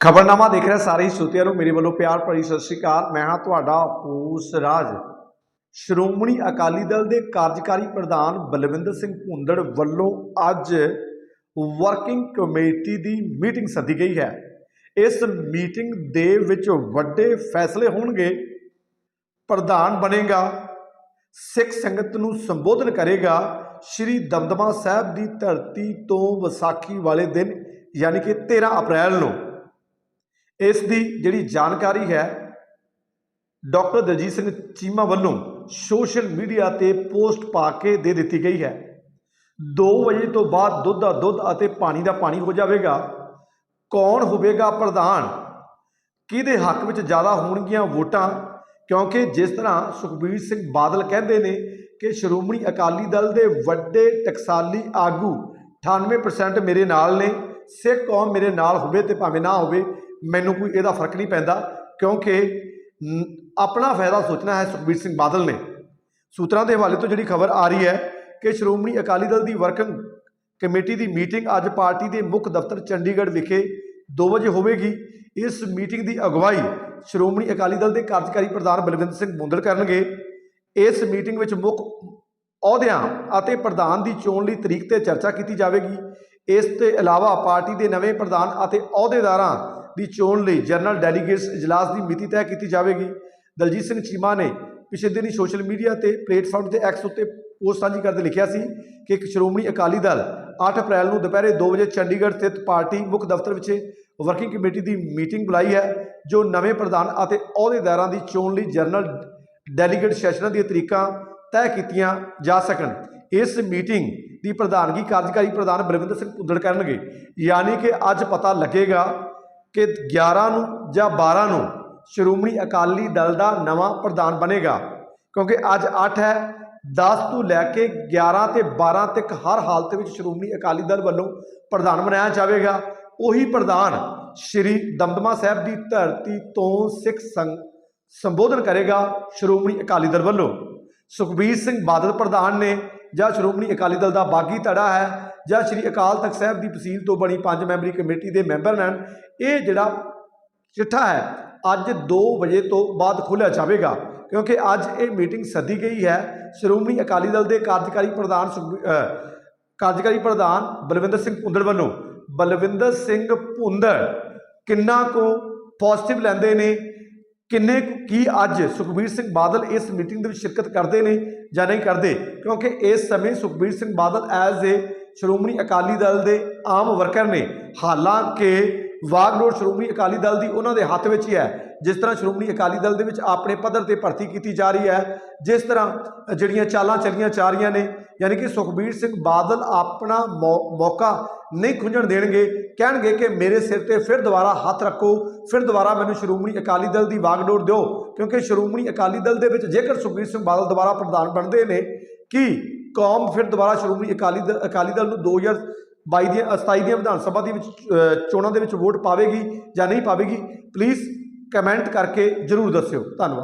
ਖਬਰਨਾਮਾ ਦੇਖ ਰਿਹਾ ਸਾਰੇ ਹੀ ਨੂੰ, ਮੇਰੇ ਵੱਲੋਂ ਪਿਆਰ ਭਰੀ ਸਤਿ ਸ਼੍ਰੀ ਅਕਾਲ। ਮੈਂ ਹਾਂ ਤੁਹਾਡਾ ਹੋਸ ਰਾਜ। ਸ਼੍ਰੋਮਣੀ ਅਕਾਲੀ ਦਲ ਦੇ ਕਾਰਜਕਾਰੀ ਪ੍ਰਧਾਨ ਬਲਵਿੰਦਰ ਸਿੰਘ ਭੁੰਦੜ ਵੱਲੋਂ ਅੱਜ ਵਰਕਿੰਗ ਕਮੇਟੀ ਦੀ ਮੀਟਿੰਗ ਸੱਦੀ ਗਈ ਹੈ। ਇਸ ਮੀਟਿੰਗ ਦੇ ਵਿੱਚ ਵੱਡੇ ਫੈਸਲੇ ਹੋਣਗੇ। ਪ੍ਰਧਾਨ ਬਣੇਗਾ, ਸਿੱਖ ਸੰਗਤ ਨੂੰ ਸੰਬੋਧਨ ਕਰੇਗਾ, ਸ਼੍ਰੀ ਦਮਦਮਾ ਸਾਹਿਬ ਦੀ ਧਰਤੀ ਤੋਂ ਵਿਸਾਖੀ ਵਾਲੇ ਦਿਨ, ਯਾਨੀ ਕਿ 13 ਅਪ੍ਰੈਲ ਨੂੰ। ਇਸ ਦੀ ਜਿਹੜੀ ਜਾਣਕਾਰੀ ਹੈ, ਡਾਕਟਰ ਦਲਜੀਤ ਸਿੰਘ ਚੀਮਾ ਵੱਲੋਂ ਸੋਸ਼ਲ ਮੀਡੀਆ ਤੇ ਪੋਸਟ ਪਾ ਕੇ ਦੇ ਦਿੱਤੀ ਗਈ ਹੈ। 2 ਵਜੇ ਤੋਂ ਬਾਅਦ ਦੁੱਧ ਦਾ ਦੁੱਧ ਅਤੇ ਪਾਣੀ ਦਾ ਪਾਣੀ ਹੋ ਜਾਵੇਗਾ। ਕੌਣ ਹੋਵੇਗਾ ਪ੍ਰਧਾਨ? ਕਿਹਦੇ ਹੱਕ ਵਿੱਚ ਜ਼ਿਆਦਾ ਹੋਣਗੀਆਂ ਵੋਟਾਂ? ਕਿਉਂਕਿ ਜਿਸ ਤਰ੍ਹਾਂ ਸੁਖਬੀਰ ਸਿੰਘ ਬਾਦਲ ਕਹਿੰਦੇ ਨੇ ਕਿ ਸ਼੍ਰੋਮਣੀ ਅਕਾਲੀ ਦਲ ਦੇ ਵੱਡੇ ਟਕਸਾਲੀ ਆਗੂ 98% ਮੇਰੇ ਨਾਲ ਨੇ, ਸਿੱਖ ਕੌਮ ਮੇਰੇ ਨਾਲ ਹੋਵੇ ਤੇ ਭਾਵੇਂ ਨਾ ਹੋਵੇ ਮੈਨੂੰ ਕੋਈ ਇਹਦਾ ਫ਼ਰਕ ਨਹੀਂ ਪੈਂਦਾ, ਕਿਉਂਕਿ ਆਪਣਾ ਫਾਇਦਾ ਸੋਚਣਾ ਹੈ ਸੁਖਬੀਰ ਸਿੰਘ ਬਾਦਲ ਨੇ। ਸੂਤਰਾਂ ਦੇ ਹਵਾਲੇ ਤੋਂ ਜਿਹੜੀ ਖਬਰ ਆ ਰਹੀ ਹੈ ਕਿ ਸ਼੍ਰੋਮਣੀ ਅਕਾਲੀ ਦਲ ਦੀ ਵਰਕਿੰਗ ਕਮੇਟੀ ਦੀ ਮੀਟਿੰਗ ਅੱਜ ਪਾਰਟੀ ਦੇ ਮੁੱਖ ਦਫ਼ਤਰ ਚੰਡੀਗੜ੍ਹ ਵਿਖੇ 2 ਵਜੇ ਹੋਵੇਗੀ। ਇਸ ਮੀਟਿੰਗ ਦੀ ਅਗਵਾਈ ਸ਼੍ਰੋਮਣੀ ਅਕਾਲੀ ਦਲ ਦੇ ਕਾਰਜਕਾਰੀ ਪ੍ਰਧਾਨ ਬਲਵਿੰਦਰ ਸਿੰਘ ਮੁੰਦੜ ਕਰਨਗੇ। ਇਸ ਮੀਟਿੰਗ ਵਿੱਚ ਮੁੱਖ ਅਹੁਦਿਆਂ ਅਤੇ ਪ੍ਰਧਾਨ ਦੀ ਚੋਣ ਲਈ ਤਰੀਕ ਤੇ ਚਰਚਾ ਕੀਤੀ ਜਾਵੇਗੀ। ਇਸ ਤੋਂ ਇਲਾਵਾ ਪਾਰਟੀ ਦੇ ਨਵੇਂ ਪ੍ਰਧਾਨ ਅਤੇ ਅਹੁਦੇਦਾਰਾਂ ਦੀ ਚੋਣ ਲਈ ਜਨਰਲ ਡੈਲੀਗੇਟਸ ਇਜਲਾਸ ਦੀ ਮਿਤੀ ਤੈਅ ਕੀਤੀ ਜਾਵੇਗੀ। ਦਲਜੀਤ ਸਿੰਘ ਚੀਮਾ ਨੇ ਪਿਛਲੇ ਦਿਨੀ ਸੋਸ਼ਲ ਮੀਡੀਆ ਤੇ ਪਲੇਟਫਾਰਮ ਤੇ ਐਕਸ ਉੱਤੇ ਪੋਸਟ ਸਾਂਝੀ ਕਰਦੇ ਲਿਖਿਆ ਸੀ ਕਿ ਇੱਕ ਸ਼੍ਰੋਮਣੀ ਅਕਾਲੀ ਦਲ 8 ਅਪ੍ਰੈਲ ਨੂੰ ਦੁਪਹਿਰੇ 2 ਵਜੇ ਚੰਡੀਗੜ੍ਹ ਸਥਿਤ ਪਾਰਟੀ ਮੁੱਖ ਦਫ਼ਤਰ ਵਿਖੇ ਵਰਕਿੰਗ ਕਮੇਟੀ ਦੀ ਮੀਟਿੰਗ ਬੁਲਾਈ ਹੈ, ਜੋ ਨਵੇਂ ਪ੍ਰਧਾਨ ਅਤੇ ਅਹੁਦੇਦਾਰਾਂ ਦੀ ਚੋਣ ਲਈ ਜਨਰਲ ਡੈਲੀਗੇਟ ਸੈਸ਼ਨਾਂ ਦੀਆਂ ਤਰੀਕਾਂ ਤੈਅ ਕੀਤੀਆਂ ਜਾ ਸਕਣ। ਇਸ ਮੀਟਿੰਗ ਦੀ ਪ੍ਰਧਾਨਗੀ ਕਾਰਜਕਾਰੀ ਪ੍ਰਧਾਨ ਬਲਵਿੰਦਰ ਸਿੰਘ ਭੁੱਦੜ ਕਰਨਗੇ। ਯਾਨੀ ਕਿ ਅੱਜ ਪਤਾ ਲੱਗੇਗਾ ਕਿ 11 ਨੂੰ ਜਾਂ 12 ਨੂੰ ਸ਼੍ਰੋਮਣੀ ਅਕਾਲੀ ਦਲ ਦਾ ਨਵਾਂ ਪ੍ਰਧਾਨ ਬਣੇਗਾ। ਕਿਉਂਕਿ ਅੱਜ 8 ਹੈ 10 ਤੋਂ ਲੈ ਕੇ 11 ਤੇ 12 ਤੱਕ ਹਰ ਹਾਲਤ ਵਿੱਚ ਸ਼੍ਰੋਮਣੀ ਅਕਾਲੀ ਦਲ ਵੱਲੋਂ ਪ੍ਰਧਾਨ ਬਣਾਇਆ ਜਾਵੇਗਾ। ਉਹੀ ਪ੍ਰਧਾਨ ਸ਼੍ਰੀ ਦਮਦਮਾ ਸਾਹਿਬ ਦੀ ਧਰਤੀ ਤੋਂ ਸਿੱਖ ਸੰਗ ਸੰਬੋਧਨ ਕਰੇਗਾ ਸ਼੍ਰੋਮਣੀ ਅਕਾਲੀ ਦਲ ਵੱਲੋਂ। ਸੁਖਬੀਰ ਸਿੰਘ ਬਾਦਲ ਪ੍ਰਧਾਨ ਨੇ ਜਾਂ ਸ਼੍ਰੋਮਣੀ ਅਕਾਲੀ ਦਲ ਦਾ ਬਾਗੀ ਧੜਾ ਹੈ ਜਾਂ ਸ਼੍ਰੀ ਅਕਾਲ ਤਖਤ ਸਾਹਿਬ ਦੀ ਤਹਿਸੀਲ ਤੋਂ ਬਣੀ ਪੰਜ ਮੈਂਬਰੀ ਕਮੇਟੀ ਦੇ ਮੈਂਬਰ ਹਨ ਇਹ ਜਿਹੜਾ ਚਿੱਠਾ ਹੈ, ਅੱਜ 2 ਵਜੇ ਤੋਂ ਬਾਅਦ ਖੋਲ੍ਹਿਆ ਜਾਵੇਗਾ, ਕਿਉਂਕਿ ਅੱਜ ਇਹ ਮੀਟਿੰਗ ਸੱਦੀ ਗਈ ਹੈ, ਸ਼੍ਰੋਮਣੀ ਅਕਾਲੀ ਦਲ ਦੇ ਕਾਰਜਕਾਰੀ ਪ੍ਰਧਾਨ ਸੁਖਬੀ- ਕਾਰਜਕਾਰੀ ਪ੍ਰਧਾਨ ਬਲਵਿੰਦਰ ਸਿੰਘ ਭੁੰਦੜ ਵੱਲੋਂ। ਬਲਵਿੰਦਰ ਸਿੰਘ ਭੁੰਦੜ ਕਿੰਨਾ ਕੁ ਪੋਜ਼ਿਟਿਵ ਲੈਂਦੇ ਨੇ ਕਿੰਨੇ ਕੀ ਅੱਜ ਸੁਖਬੀਰ ਸਿੰਘ ਬਾਦਲ ਇਸ ਮੀਟਿੰਗ ਦੇ ਵਿੱਚ ਸ਼ਿਰਕਤ ਕਰਦੇ ਨੇ ਜਾਂ ਨਹੀਂ ਕਰਦੇ? ਕਿਉਂਕਿ ਇਸ ਸਮੇਂ ਸੁਖਬੀਰ ਸਿੰਘ ਬਾਦਲ ਐਜ਼ ਏ ਸ਼੍ਰੋਮਣੀ ਅਕਾਲੀ ਦਲ ਦੇ ਆਮ ਵਰਕਰ ਨੇ। ਹਾਲਾਂਕਿ ਵਾਗਡੋਰ ਸ਼੍ਰੋਮਣੀ ਅਕਾਲੀ ਦਲ ਦੀ ਉਹਨਾਂ ਦੇ ਹੱਥ ਵਿੱਚ ਹੀ ਹੈ, ਜਿਸ ਤਰ੍ਹਾਂ ਸ਼੍ਰੋਮਣੀ ਅਕਾਲੀ ਦਲ ਦੇ ਵਿੱਚ ਆਪਣੇ ਪੱਧਰ ਤੇ ਭਰਤੀ ਕੀਤੀ ਜਾ ਰਹੀ ਹੈ, ਜਿਸ ਤਰ੍ਹਾਂ ਜਿਹੜੀਆਂ ਚਾਲਾਂ ਚੱਲੀਆਂ ਜਾ ਰਹੀਆਂ ਨੇ, ਯਾਨੀ ਕਿ ਸੁਖਬੀਰ ਸਿੰਘ ਬਾਦਲ ਆਪਣਾ ਮੌਕਾ ਨਹੀਂ ਖੁੰਝਣ ਦੇਣਗੇ, ਕਹਿਣਗੇ ਕਿ ਮੇਰੇ ਸਿਰ ਤੇ ਫਿਰ ਦੁਬਾਰਾ ਹੱਥ ਰੱਖੋ, ਫਿਰ ਦੁਬਾਰਾ ਮੈਨੂੰ ਸ਼੍ਰੋਮਣੀ ਅਕਾਲੀ ਦਲ ਦੀ ਵਾਗਡੋਰ ਦਿਓ, ਕਿਉਂਕਿ ਸ਼੍ਰੋਮਣੀ ਅਕਾਲੀ ਦਲ ਦੇ ਵਿੱਚ ਜੇਕਰ ਸੁਖਬੀਰ ਸਿੰਘ ਬਾਦਲ ਦੁਬਾਰਾ ਪ੍ਰਧਾਨ ਬਣਦੇ ਨੇ, ਕਿ ਕੌਮ ਫਿਰ ਦੁਬਾਰਾ ਸ਼੍ਰੋਮਣੀ ਅਕਾਲੀ ਦਲ ਅਕਾਲੀ ਦਲ ਨੂੰ 2022 ਦੀਆਂ 27 ਦੀਆਂ ਵਿਧਾਨ ਸਭਾ ਦੀ ਵਿੱਚ ਚੋਣਾਂ ਦੇ ਵਿੱਚ ਵੋਟ ਪਾਵੇਗੀ ਜਾਂ ਨਹੀਂ ਪਾਵੇਗੀ ਪਲੀਜ਼ ਕਮੈਂਟ ਕਰਕੇ ਜਰੂਰ ਦੱਸਿਓ। ਧੰਨਵਾਦ।